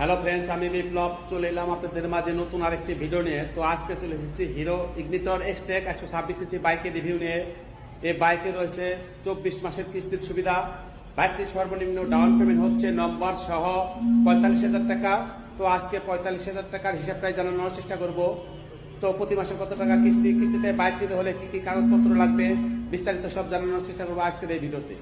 Hello friends আমি বিপ্লব, চলে এলাম আপনাদের মাঝে নতুন আরেকটি ভিডিও নিয়ে। তো আজকে চলে এসেছি হিরো ইগনিটর এক্সটেক একশো ছাব্বিশ সিসি বাইকের রিভিউ নিয়ে। এই বাইকে রয়েছে চব্বিশ মাসের কিস্তির সুবিধা। বাইকটির সর্বনিম্ন ডাউন পেমেন্ট হচ্ছে নম্বর সহ পঁয়তাল্লিশ হাজার টাকা। তো আজকে পঁয়তাল্লিশ হাজার টাকার হিসাবটাই জানানোর চেষ্টা করব। তো প্রতি মাসে কত টাকা কিস্তি, কিস্তিতে বাইক দিতে হলে কি কি কাগজপত্র লাগবে, বিস্তারিত সব জানানোর চেষ্টা করব আজকের এই ভিডিওতে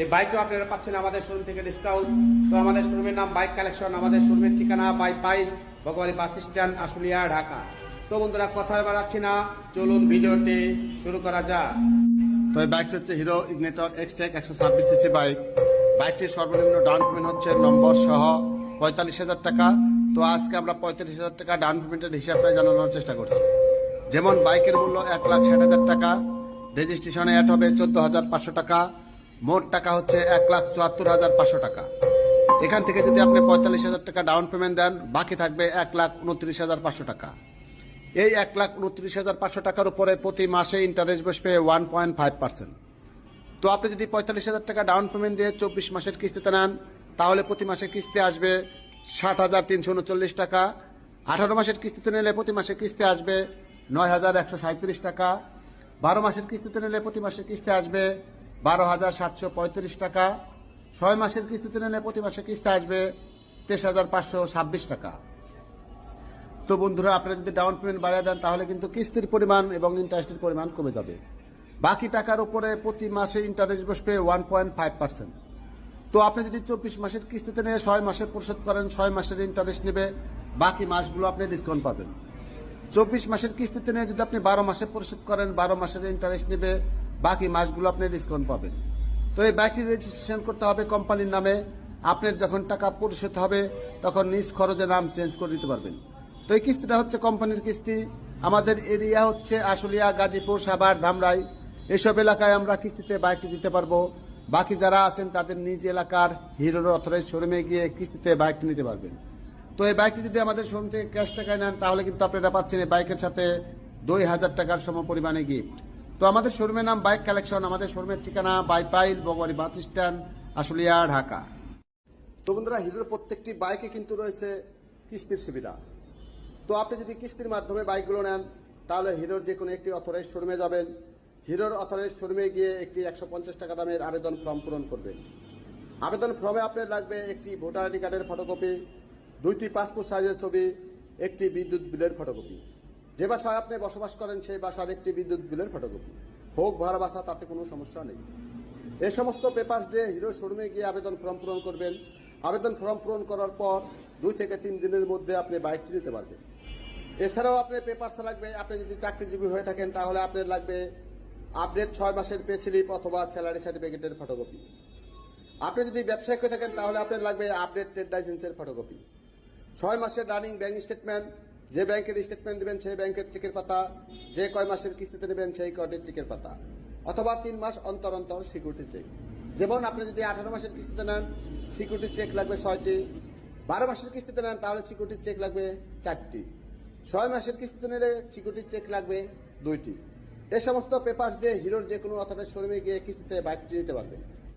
এই বাইকও আপনারা পাচ্ছেন আমাদের শোরুম থেকে ডিসকাউন্ট তো আমাদের শোরুমের নাম বাইক কালেকশন আমাদের শোরুমের ঠিকানা বাই পাইল ভগবানী বাস স্ট্যান্ড, আশুলিয়া, ঢাকা। তো বন্ধুরা, কথা বাড়াচ্ছি না। চলুন ভিডিওটি শুরু করা যাক। তো এই বাইকটি হচ্ছে হিরো ইগনেটর এক্সটেক একশো ছাব্বিশ সিসি বাইক বাইকটির সর্বনিম্ন ডাউন পেমেন্ট হচ্ছে নম্বর সহ পঁয়তাল্লিশ হাজার টাকা। তো আজকে আমরা পঁয়তাল্লিশ হাজার টাকা ডাউন পেমেন্টের হিসাবটা জানানোর চেষ্টা করছি। যেমন বাইকের মূল্য এক লাখ ষাট হাজার টাকা রেজিস্ট্রেশনে অ্যাড হবে চোদ্দ হাজার পাঁচশো টাকা। মোট টাকা হচ্ছে এক লাখ চুয়াত্তর হাজার পাঁচশো টাকা। এখান থেকে যদি আপনি পঁয়তাল্লিশ হাজার টাকা ডাউন পেমেন্ট দেন, বাকি থাকবে এক লাখ উনত্রিশ হাজার পাঁচশো টাকা। এই এক লাখ উনত্রিশ হাজার পাঁচশো টাকার উপরে প্রতি মাসে ইন্টারেস্ট বসবে ওয়ান পয়েন্ট ফাইভ পার্সেন্ট তো আপনি যদি পঁয়তাল্লিশ হাজার টাকা ডাউন পেমেন্ট দিয়ে চব্বিশ মাসের কিস্তিতে নেন, তাহলে প্রতি মাসে কিস্তি আসবে সাত হাজার তিনশো উনচল্লিশ টাকা। আঠারো মাসের কিস্তিতে নিলে প্রতি মাসে কিস্তি আসবে নয় হাজার একশো সাঁত্রিশ টাকা। বারো মাসের কিস্তিতে নিলে প্রতি মাসে কিস্তি আসবে বারো হাজার সাতশো পঁয়ত্রিশ টাকা। ছয় মাসের কিস্তিতে নিলে প্রতি মাসে কিস্তি আসবে তেইশ হাজার পাঁচশো ছাব্বিশ টাকা। তো বন্ধুরা, আপনারা যদি ডাউন পেমেন্ট বাড়িয়ে দেন, তাহলে কিন্তু কিস্তির পরিমাণ এবং ইন্টারেস্টের পরিমাণ কমে যাবে। বাকি টাকার উপরে প্রতি মাসে ইন্টারেস্ট বসবে ওয়ান পয়েন্ট ফাইভ পার্সেন্ট তো আপনি যদি চব্বিশ মাসের কিস্তিতে নিয়ে ছয় মাসে পরিশোধ করেন, ছয় মাসের ইন্টারেস্ট নেবে, বাকি মাসগুলো আপনি ডিসকাউন্ট পাবেন। চব্বিশ মাসের কিস্তিতে নিয়ে যদি আপনি বারো মাসে পরিশোধ করেন, বারো মাসের ইন্টারেস্ট নেবে বাকি মাসগুলো আপনি ডিসকাউন্ট পাবেন। তো এই বাইকটি রেজিস্ট্রেশন করতে হবে কোম্পানির নামে। আপনার যখন টাকা পরিশোধ হবে, তখন নিজ খরচে নাম চেঞ্জ করে দিতে পারবেন। তো এই কিস্তিটা হচ্ছে কোম্পানির কিস্তি। আমাদের এরিয়া হচ্ছে আশুলিয়া, গাজীপুর, সাভার, ধামরাই। এসব এলাকায় আমরা কিস্তিতে বাইকটি দিতে পারব। বাকি যারা আছেন, তাদের নিজ এলাকার হিরোর অথরাইজ শোরুমে গিয়ে কিস্তিতে বাইকটি নিতে পারবেন। তো এই বাইকটি যদি আমাদের শোরুম থেকে ক্যাশ টাকায় নেন, তাহলে কিন্তু আপনারা পাচ্ছেন এই বাইকের সাথে দুই হাজার টাকার সম পরিমাণে গিফট তো আমাদের শোরুমের নাম বাইক কালেকশন, আমাদের শোরুমের ঠিকানা বাইপাইল বগবাড়ি বাস স্ট্যান্ড, আশুলিয়া, ঢাকা। তো বন্ধুরা, হিরোর প্রত্যেকটি বাইকে কিন্তু রয়েছে কিস্তির সুবিধা। তো আপনি যদি কিস্তির মাধ্যমে বাইকগুলো নেন, তাহলে হিরোর যে কোনো একটি অথরাইজ শোরুমে যাবেন। হিরোর অথরাইজ শোরুমে গিয়ে একটি একশো পঞ্চাশ টাকা দামের আবেদন ফর্ম পূরণ করবেন। আবেদন ফর্মে আপনার লাগবে একটি ভোটার আইডি কার্ডের ফটোকপি, দুইটি পাসপোর্ট সাইজের ছবি, একটি বিদ্যুৎ বিলের ফটোকপি। যে বাসায় আপনি বসবাস করেন, সেই বাসার একটি বিদ্যুৎ বিলের ফটোকপি হোক ভাড়া বাসা, তাতে কোনো সমস্যা নেই। এ সমস্ত পেপার দিয়ে হিরো শোরুমে গিয়ে আবেদন ফর্ম পূরণ করবেন। আবেদন ফর্ম পূরণ করার পর দুই থেকে তিন দিনের মধ্যে আপনি বাইকটি নিতে পারবেন। এছাড়াও আপনার পেপারস লাগবে, আপনি যদি চাকরিজীবী হয়ে থাকেন, তাহলে আপনার লাগবে আপডেট ছয় মাসের পে স্লিপ অথবা স্যালারি সার্টিফিকেটের ফটোকপি আপনি যদি ব্যবসায়িক হয়ে থাকেন, তাহলে আপনার লাগবে আপডেট ট্রেড লাইসেন্সের ফটোকপি ছয় মাসের রানিং ব্যাংক স্টেটমেন্ট যে ব্যাংকের স্টেটমেন্ট দেবেন সেই ব্যাংকের চেকের পাতা, যে কয় মাসের কিস্তিতে নেবেন সেই কয়টির চেকের পাতা, অথবা তিন মাস অন্তর অন্তর সিকিউরিটি চেক যেমন আপনি যদি আঠারো মাসের কিস্তিতে নেন সিকিউরিটি চেক লাগবে ছয়টি। বারো মাসের কিস্তিতে নেন, তাহলে সিকিউরিটি চেক লাগবে চারটি। ছয় মাসের কিস্তিতে নিলে সিকিউরিটি চেক লাগবে দুইটি। এ সমস্ত পেপার দিয়ে হিরোর যে কোনো অথবা শোরুমে গিয়ে কিস্তিতে বাইকটি নিতে পারবে।